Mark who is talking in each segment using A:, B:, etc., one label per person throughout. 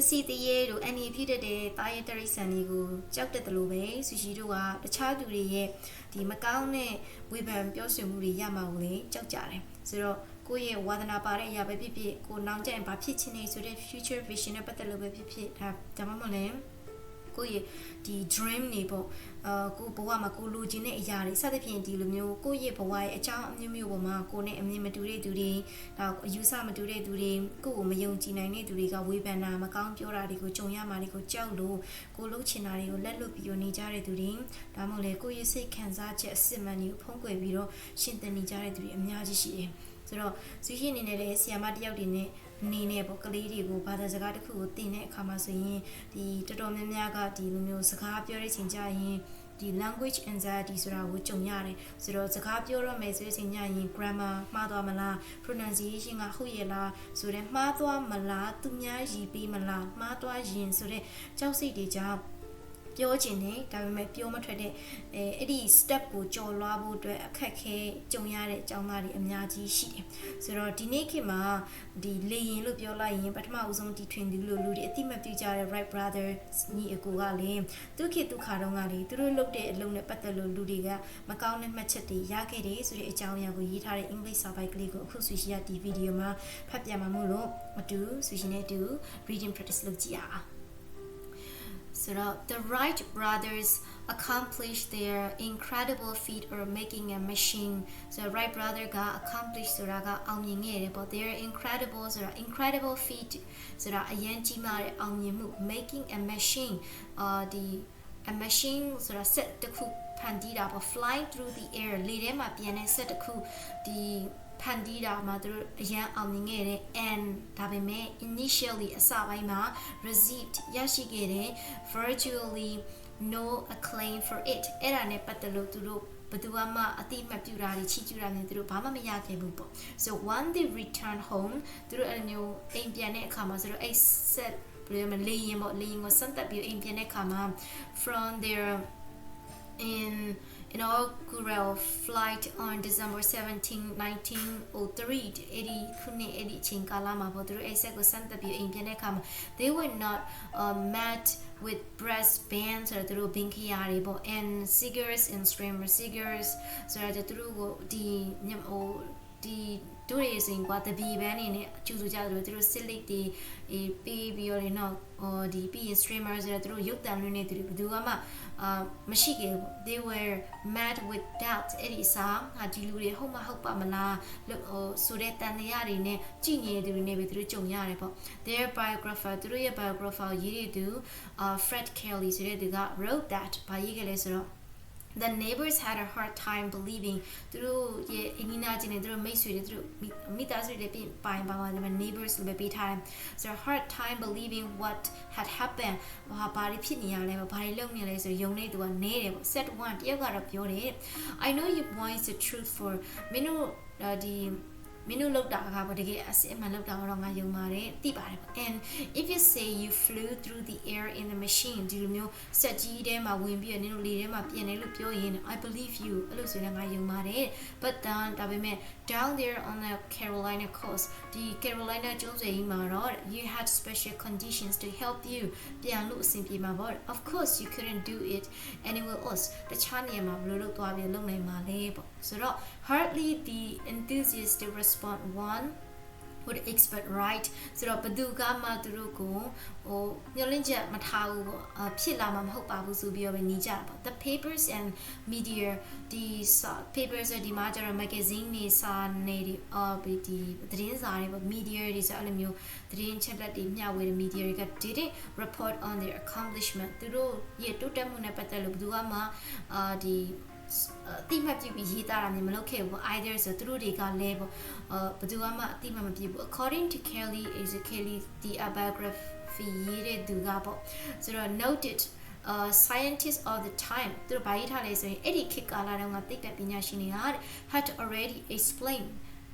A: အစီတရေတို့အန်ဒီဖြစ်တတ်တဲ့တာရဲတရိษံတွေကိုကြောက်တတ်တယ်လို့ပဲဆူရှီတို့ကတခြားသူတွေရဲ့ဒီမကောင်းတဲ့ဝေဖန်ပြောဆိုမှုတွေရမှာကိုလေကြောက်ကြတယ်ဆိုတော့ကိုယ့်ရဲ့ဝါသနာပါတဲ့အရာပဲဖြစ်ဖြစ်ကိုနောင်ကျရင်ဘာဖြစ်ချင်နေဆိုတဲ့ future vision နဲ့ပတ်သက်လို့ပဲဖြစ်ဖြစ်ဒါဒါမှမဟုတ်လည်း ကိုယ့်ရဲ့ဒီ dream နေပေါ့အာကိုဘဝမှာကိုလိုချင်တဲ့အရာတွေစသဖြင့်ဒီလိုမျိုးကိုယ့်ရဲ့ဘဝရဲ့အကြောင်းအမျိုးမျိုးပေါ်မှာကိုနဲ့အမြင်မတူတဲ့သူတွေဒါအယူဆမတူတဲ့သူတွေကိုယ့်ကိုမယုံကြည်နိုင်တဲ့သူတွေကဝေဖန်တာမကောင်းပြောတာတွေကိုကြုံရမှာတွေကိုကြောက်လို့ကိုလှုပ်ချင်တာတွေကိုလက်လွတ်ပြီးတော့နေကြတဲ့သူတွေဒါမှမဟုတ်လေကိုယ့်ရဲ့စိတ်ခံစားချက်အစစ်မှန်တွေကိုဖုံးကွယ်ပြီးတော့ရှင်းသင်နေကြတဲ့သူတွေအများကြီးရှိတယ် ဆိုတော့ဇူရှိအနေနဲ့လည်းဆီယာမတယောက်တွေနဲ့အနေနဲ့ပေါ့ကလေးတွေကိုဘာသာစကားတစ်ခုကိုသင်တဲ့အခါမှာဆိုရင်ဒီတော်တော်များများကဒီလိုမျိုးစကားပြောတဲ့ချိန်ကျရင်ဒီ language anxiety ဆိုတာကိုကြုံရတယ်ဆိုတော့စကားပြောရမယ်ဆိုတဲ့ချိန်ကျရင် grammar မှားသွားမလား pronunciation ကဟုတ်ရဲ့လားဆိုတော့မှားသွားမလားသူများရည်ပြီးမလားမှားသွားရင်ဆိုတော့ကြောက်စိတ်တွေကြောင့် ပြောချင်တယ်ဒါပေမဲ့ပြောမထွက်တဲ့အဲအဲ့ဒီ step ကိုကြော်လွှားဖို့အတွက်အခက်ခဲကြုံရတဲ့အကြောင်းသားတွေအများကြီးရှိတယ်ဆိုတော့ဒီနေ့ခေတ်မှာဒီလေရင်လို့ပြောလိုက်ရင်ပထမဦးဆုံးဒီ twin သူလို့လူတွေအတိမတ်ပြုကြတဲ့ right brother ညီအကိုကလေသူခေတ်သူခါတော့ကလေသူတို့လုပ်တဲ့အလုပ်နဲ့ပတ်သက်လို့လူတွေကမကောင်းတဲ့မှတ်ချက်တွေရခဲ့တယ်ဆိုတဲ့အကြောင်းအရာကိုရေးထားတဲ့ English စာပိုက်ကလေးကိုအခုဆွေရှိရဒီဗီဒီယိုမှာဖတ်ပြမှာမို့လို့အတူဆွေရှိနေအတူ reading practice လုပ်ကြည့်ရအောင် So the Wright brothers accomplished their incredible feat of making a machine. So Wright brother က accomplish ဆိုတာကအောင်မြင်ခဲ့တယ်ပေါ့ their incredible ဆိုတာ incredible feat ဆိုတာအရင်ကြီးမားတဲ့အောင်မြင်မှု making a machine အာဒီ a machine ဆိုတာ set တစ်ခုဖန်တီးတာပေါ့ flying through the air လေထဲမှာပြန်တဲ့ set တစ်ခုဒီ ဖန်တီးတာမှာသူတို့အရန်အောင်မြင်ခဲ့တယ် and ဒါပေမဲ့ initially အစပိုင်းမှာ received ရရှိခဲ့တယ် virtually no acclaim for it အဲ့ဒါနဲ့ပတ်သက်လို့သူတို့ဘယ်သူမှအတိမတ်ပြူတာတွေချီးကျူးတာမျိုးသူတို့ဘာမှမရခဲ့ဘူးပေါ့ so when they return home သူတို့အဲ့လိုမျိုးအိမ်ပြန်တဲ့အခါမှာဆိုတော့အဲ့ set ဘယ်လိုလဲလေရင်ပေါ့လေရင်ကိုစမ်းသက်ပြီးအိမ်ပြန်တဲ့အခါမှာ from their in inaugural flight on December 17 1903 80ခုနှစ်အဲ့ဒီအချိန်ကာလမှာပေါ့သူတို့အဲ့ဆက်ကိုစမ်းသပ်ပြီးအိမ်ပြန်တဲ့အခါမှာ they were not uh, met with breast bands ဆိုတော့သူတို့ဘင်းခရာတွေပေါ့ and cigars and streamer cigars ဆိုတော့သူတို့ကိုဒီညဟိုဒီ တို့ရစင်ကွာတပီပန်းနေနဲ့အကျူစုကြတယ်လို့သူတို့ silk တွေအေးပေးပြီးတော့နော်ဟိုဒီပြီးရင် streamer ဆိုတော့သူတို့ရုပ်တံလွှင့်နေသူတွေဘယ်သူမှအာမရှိခဲ့ဘူး they were mad with doubt အဲ့ဒီစာဟာဒီလူတွေဟုတ်မဟုတ်ပါမလားလို့ဟိုဆိုတဲ့တန်တရားတွေနဲ့ကြည်နေသူတွေနဲ့ပဲသူတို့ကြုံရတယ်ပေါ့ their biographer သူတို့ရဲ့ biographer ကိုရေးရသူအာ Fred Kelly ဆိုတဲ့သူက wrote that ဘာရေးခဲ့လဲဆိုတော့ the neighbors had a hard time believing သူတို့ရဲ့အင်းနာချင်းတွေသူတို့မိတ်ဆွေတွေသူတို့မိသားစုတွေပြင်ပိုင်ပါမှာဒီမှာ neighbors လို့ပဲပေးထားတယ် so hard time believing what had happened ဘာဘာတွေဖြစ်နေရလဲဘာတွေလုပ်နေလဲဆိုယုံနေသူကနေတယ်ပေါ့ set 1တယောက်ကတော့ပြောတယ် I know you want the truth for မင်းတို့ဒီ မင်းတို့လောက်တာကပေါ့တကယ်အစစ်အမှန်လောက်တာတော့ငါယုံပါတယ်သိပါတယ်ပေါ့ and if you say you flew through the air in the machine ဒီလိုမျိုးစက်ကြီးထဲမှာဝင်ပြီးတော့နင်တို့လေထဲမှာပြင်တယ်လို့ပြောရင် I believe you အဲ့လိုဆိုရင်ငါယုံပါတယ် but then ဒါပေမဲ့ down there on the Carolina coast ဒီ Carolina ကျွန်းဆွယ်ကြီးမှာတော့ you had special conditions to help you ပြန်လို့အဆင်ပြေမှာပေါ့ of course you couldn't do it anywhere else တခြားနေရာမှာဘယ်လိုလုပ်သွားပြီးလုပ်နိုင်မှာလဲပေါ့ဆိုတော့ hardly the enthusiastic respond one would expect right ဆိုတော့ဘသူကမှသူတို့ကိုဟိုညှို့လင့်ချက်မထားဘူးပေါ့အဖြစ်လာမှာမဟုတ်ပါဘူးဆိုပြီးတော့ပဲနေကြတာပေါ့ the papers and media ဒီ papers ဒီမှာကျတော့ magazine တွေစာနေတွေအော်ဒီသတင်းစာတွေပေါ့ media တွေဆိုအဲ့လိုမျိုးသတင်းချက်လက်တွေမျှဝေတဲ့ media တွေက didn't report on their accomplishment သူတို့ရဲ့တိုးတက်မှုနဲ့ပတ်သက်လို့ဘသူကမှအာဒီ အတိမတ်ပြုပြီးရေးသားတာမျိုးမလုပ်ခဲ့ဘူး either ဆိုသူတို့တွေကလည်းပေါ့ဘယ်သူမှအတိမတ်မပြုဘူး according to Kelly is Kelly the biography ရေးတဲ့သူကပေါ့ဆိုတော့ noted uh scientists all the time သူတို့ဘာရေးထားလဲဆိုရင်အဲ့ဒီခေတ်ကာလတုန်းကသိပ္ပံပညာရှင်တွေက had already explained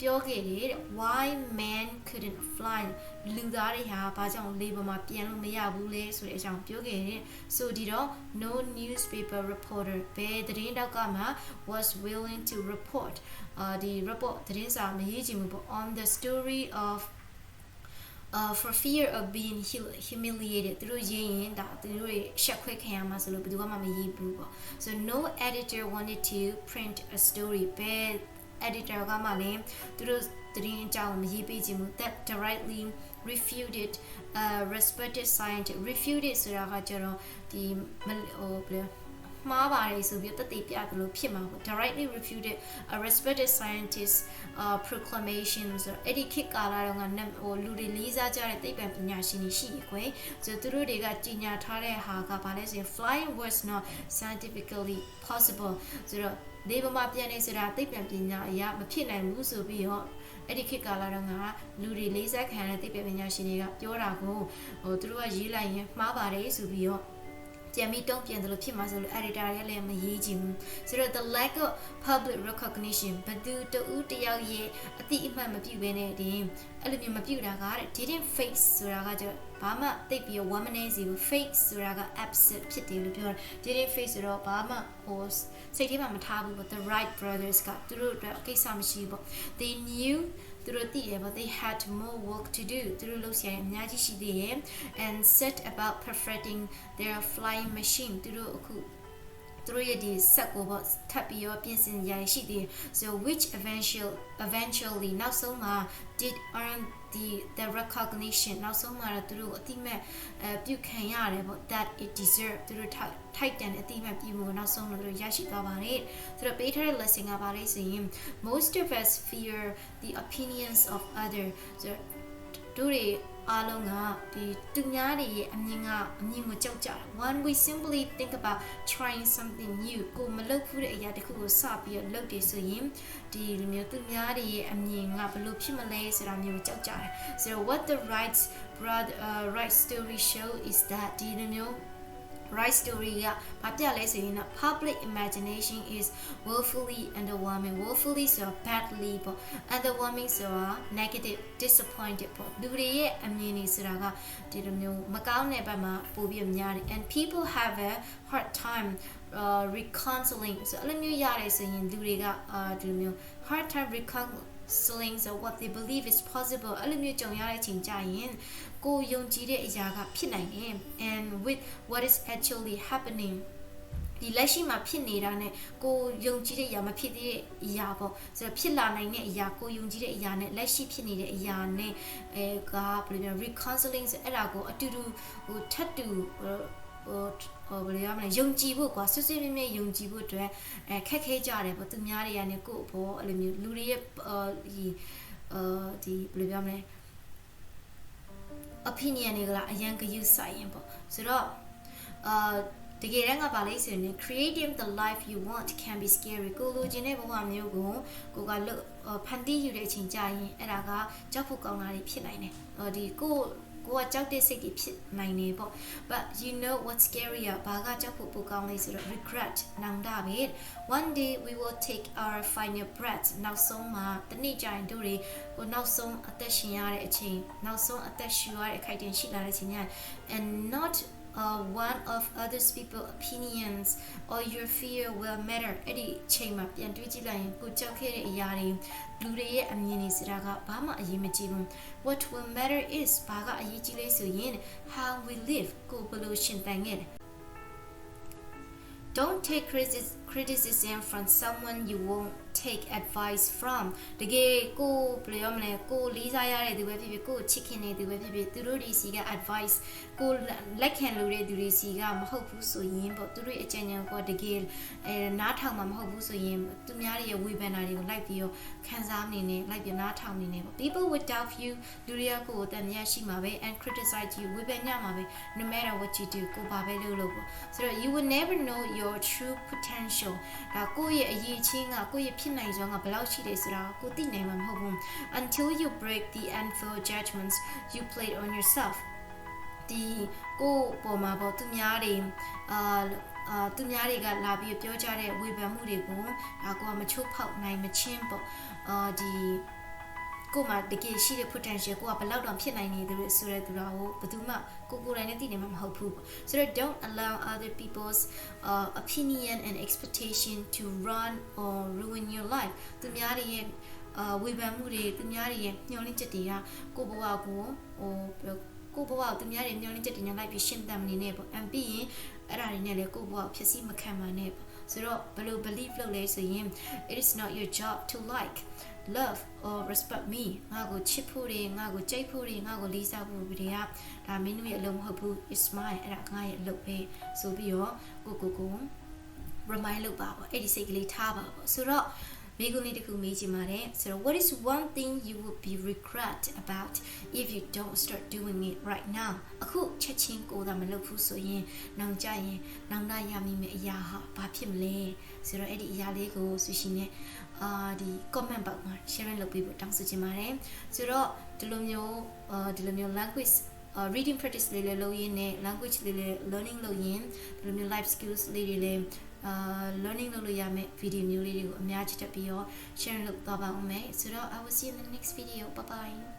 A: ပြောခဲ့တယ်တဲ့ why man couldn't fly လူသားတွေဟာဘာကြောင့်လေပေါ်မှာပြန်လို့မရဘူးလဲဆိုတဲ့အကြောင်းပြောခဲ့တယ်ဆိုဒီတော့ no newspaper reporter ဘယ်သတင်းတောက်ကမှ was willing to report အာဒီ report သတင်းစာမရေးချင်ဘူးပေါ့ on the story of uh for fear of being hu- humiliated သူတို့ရေးရင်ဒါသူတို့တွေရှက်ခွဲခံရမှာဆိုလို့ဘယ်သူမှမရေးဘူးပေါ့ so no editor wanted to print a story ပဲ editor ကမှလည်းသူတို့သတင်းအကြောင်းမရေးပေးခြင်းဘူး that directly refuted uh respected scientist refuted ဆိုတာကကျတော့ဒီမဟိုဘယ်လိုမှားပါတယ်ဆိုပြီးတက်တည်ပြတယ်လို့ဖြစ်မှာပေါ့ directly refuted a respected scientist uh proclamation ဆိုတော့အဲ့ဒီခေတ်ကာလတုန်းကနဟိုလူတွေလေးစားကြတဲ့သိပ္ပံပညာရှင်တွေရှိရခွေဆိုတော့သူတို့တွေကကြီးညာထားတဲ့ဟာကဘာလဲဆိုရင် flying was not scientifically possible ဆိုတော့ နေပမာပြန်နေဆိုတာသိပ္ပံပညာအရာမဖြစ်နိုင်ဘူးဆိုပြီးတော့အဲ့ဒီခေတ်ကာလတုန်းကလူတွေလေးစားခံရတဲ့သိပ္ပံပညာရှင်တွေကပြောတာကိုဟိုသူတို့ကရေးလိုက်ရင်မှားပါတယ်ဆိုပြီးတော့ ပြန်ပြီးတုံ့ပြန်တယ်လို့ဖြစ်မှာဆိုလို့ editor တွေကလည်းမရေးချင်ဘူးဆိုတော့ the lack of public recognition ဘယ်သူတူတယောက်ရဲ့အတိအမှတ်မပြုဘဲနဲ့တင်အဲ့လိုမျိုးမပြုတာကတဲ့ didn't face ဆိုတာကကျဘာမှတိတ်ပြီးဝမ်းမနေစီဘူး fake ဆိုတာက absent ဖြစ်တယ်လို့ပြောတယ် didn't face ဆိုတော့ဘာမှဟိုစိတ်ထဲမှာမထားဘူးပေါ့ the right brothers ကသူတို့အတွက်ကိစ္စမရှိဘူးပေါ့ they knew သူတို့သိတယ်ပေါ့ they had more work to do သူတို့လုပ်ရရင်အများကြီးရှိသေးတယ် and set about perfecting their flying machine သူတို့အခု သူတို့ရဲ့ဒီဆက်ကိုပေါ့ထပ်ပြီးတော့ပြင်ဆင်ရရှိသေးတယ် so which eventual eventually နောက်ဆုံးမှာ did earn the the recognition နောက်ဆုံးမှာတော့သူတို့အတိမတ်အပြုခံရတယ်ပေါ့ that it deserve သူတို့ထိုက်တန်တဲ့အတိမတ်ပြုမှုကိုနောက်ဆုံးတော့သူတို့ရရှိသွားပါတယ်သူတို့ပေးထားတဲ့ lesson ကပါလေဆိုရင် most of us fear the opinions of other ဆိုတော့တို့တွေ အားလုံးကဒီသူများတွေရဲ့အမြင်ကအမြင်ကိုကြောက်ကြတာ one we simply think about trying something new ကိုမလုပ်ဘူးတဲ့အရာတစ်ခုကိုစပြီးတော့လုပ်တယ်ဆိုရင်ဒီလိုမျိုးသူများတွေရဲ့အမြင်ကဘယ်လိုဖြစ်မလဲဆိုတာမျိုးကိုကြောက်ကြတယ် so what the right broad uh, right story show is that ဒီလိုမျိုး right story ကဘာပြလဲဆိုရင်တော့ public imagination is woefully underwhelming woefully ဆိုတော့ badly ပေါ့ underwhelming ဆိုတာ negative disappointed ပေါ့လူတွေရဲ့အမြင်တွေဆိုတာကဒီလိုမျိုးမကောင်းတဲ့ဘက်မှာပိုပြီးများတယ် and people have a hard time uh reconciling ဆိုအဲ့လိုမျိုးရတယ်ဆိုရင်လူတွေကအာဒီလိုမျိုး hard time reconciling slings of what they believe is possible အဲ့လိုမျိုးကြုံရတဲ့အချိန်ကြရင် ကိုယုံကြည်တဲ့အရာကဖြစ်နိုင်တယ် and with what is actually happening ဒီလက်ရှိမှာဖြစ်နေတာနဲ့ကိုယုံကြည်တဲ့အရာမဖြစ်သေးတဲ့အရာပေါ့ဆိုတော့ဖြစ်လာနိုင်တဲ့အရာကိုယုံကြည်တဲ့အရာနဲ့လက်ရှိဖြစ်နေတဲ့အရာနဲ့အဲကဘယ်လိုပြော reconciling ဆိုအဲ့ဒါကိုအတူတူဟိုထပ်တူဟိုဟိုဘယ်လိုရမလဲယုံကြည်ဖို့ကွာဆွဆွမြဲမြဲယုံကြည်ဖို့အတွက်အဲခက်ခဲကြတယ်ပေါ့သူများတွေကနေကို့ဘောအဲ့လိုမျိုးလူတွေရဲ့ဒီအာဒီဘယ်လိုပြောမလဲ opinion တွေကလာအရန်ကယူဆိုင်ရင်ပေါ့ဆိုတော့အာတကယ်တမ်းကပါလိမ့်ဆိုရင် creating the life you want can be scary ကိုလိုချင်တဲ့ဘဝမျိုးကိုကိုကလွတ်ဖန်တီးယူတဲ့အချိန်ကြာရင်အဲ့ဒါကကြောက်ဖို့ကောင်းတာတွေဖြစ်နိုင်တယ်ဟောဒီကို ကိုကကြောက်တဲ့စိတ်တွေဖြစ်နိုင်နေပေါ့ but you know what's scary ဘာကကြောက်ဖို့ပိုကောင်းလဲဆိုတော့ regret နောင်တပဲ one day we will take our final breath နောက်ဆုံးမှာတနေ့ကျရင်တို့တွေကိုနောက်ဆုံးအသက်ရှင်ရတဲ့အချိန်နောက်ဆုံးအသက်ရှူရတဲ့အခိုက်အတန့်ရှိလာတဲ့အချိန်ည and not uh, one of others people opinions or your fear will matter အဲ့ဒီချိန်မှာပြန်တွေးကြည့်လိုက်ရင်ကိုကြောက်ခဲ့တဲ့အရာတွေလူတွေရဲ့အမြင်တွေစတာကဘာမှအရေးမကြီးဘူး what will matter is ဘာကအရေးကြီးလဲဆိုရင် how we live ကိုဘယ်လိုရှင်သန်ခဲ့လဲ Don't take criticism from someone you won't take advice from တကယ်ကိုဘယ်လိုရမလဲကိုလေးစားရတဲ့သူပဲဖြစ်ဖြစ်ကိုချစ်ခင်တဲ့သူပဲဖြစ်ဖြစ်သူတို့ဒီစီက advice ကိုလက်ခံလို့တဲ့သူတွေစီကမဟုတ်ဘူးဆိုရင်ပေါ့သူတို့အကြံဉာဏ်ကိုတကယ်အဲနားထောင်မှာမဟုတ်ဘူးဆိုရင်သူများတွေရဲ့ဝေဖန်တာတွေကိုလိုက်ပြီးတော့ခံစားနေနေလိုက်ပြီးနားထောင်နေနေပေါ့ people will doubt you လူတွေကကိုယ်တန်မြတ်ရှိမှာပဲ and criticize you ဝေဖန်ညမှာပဲ no matter what you do ကိုဘာပဲလုပ်လို့ပေါ့ဆိုတော့ you will never know your true potential ဒါကိုယ့်ရဲ့အရေးချင်းကကိုယ့်ရဲ့ဖြစ်နိုင်စွမ်းကဘယ်လောက်ရှိတယ်ဆိုတာကိုသိနိုင်မှာမဟုတ်ဘူး until you break the unfair judgments you played on yourself ဒီကိုပေါ်မှာပေါ့သူများတွေအာအာသူများတွေကလာပြီးပြောကြတဲ့ဝေဖန်မှုတွေကိုဒါကိုကမချိုးဖောက်နိုင်မချင်းပေါ့အာဒီ ကိုမှတကယ်ရှိတဲ့ potential ကိုကဘယ်လောက်တောင်ဖြစ်နိုင်နေတယ်ဆိုတဲ့သူတော်ကိုဘယ်သူမှကိုကိုယ်တိုင်နဲ့သိနေမှာမဟုတ်ဘူးပေါ့ဆိုတော့ don't allow other people's uh, opinion and expectation to run or ruin your life သူများတွေရဲ့အာဝေဖန်မှုတွေသူများတွေရဲ့ညှော်လင့်ချက်တွေကကိုယ့်ဘဝကိုဟိုကိုယ့်ဘဝကိုသူများတွေညှော်လင့်ချက်တွေနဲ့လိုက်ပြီးရှင်းတမ်းနေနေပေါ့အမ်ပြီးရင်အဲ့ဒါတွေနဲ့လေကိုယ့်ဘဝကိုဖြစ်စီမခံပါနဲ့ပေါ့ဆိုတော့ဘယ်လို believe လုပ်လဲဆိုရင် it is not your job to like love or respect me ငါကိုချစ်ဖို့တွေငါကိုကြိတ်ဖို့တွေငါကိုလေးစားဖို့တွေကဒါမင်းတို့ရဲ့အလုပ်မဟုတ်ဘူး it's mine အဲ့ဒါငါရဲ့အလုပ်ပဲဆိုပြီးတော့ကိုကိုကို remind လုပ်ပါပေါ့အဲ့ဒီစိတ်ကလေးထားပါပေါ့ဆိုတော့ မိကုလေးတစ်ခုမေးချင်ပါတယ်ဆိုတော့ what is one thing you would be regret about if you don't start doing it right now အခုချက်ချင်းကိုယ်သာမလုပ်ဘူးဆိုရင်နောက်ကြရင်နောက်လာရမိမယ့်အရာဟာဘာဖြစ်မလဲဆိုတော့အဲ့ဒီအရာလေးကိုဆူရှင်နဲ့အာဒီ comment box မှာ share လုပ်ပေးဖို့တောင်းဆိုချင်ပါတယ်ဆိုတော့ဒီလိုမျိုးအာဒီလိုမျိုး language uh, reading practice လေးလေးလုပ်ရင်းနဲ့ language လေးလေး learning လုပ်ရင်းဒီလိုမျိုး life skills လေးတွေလည်း အာ learning လုပ်လို့ရမယ့် video မျိုးလေးတွေကိုအများကြီးတက်ပြီးတော့ share လုပ်သွားပါဦးမယ်ဆိုတော့ I will see you in the next video bye bye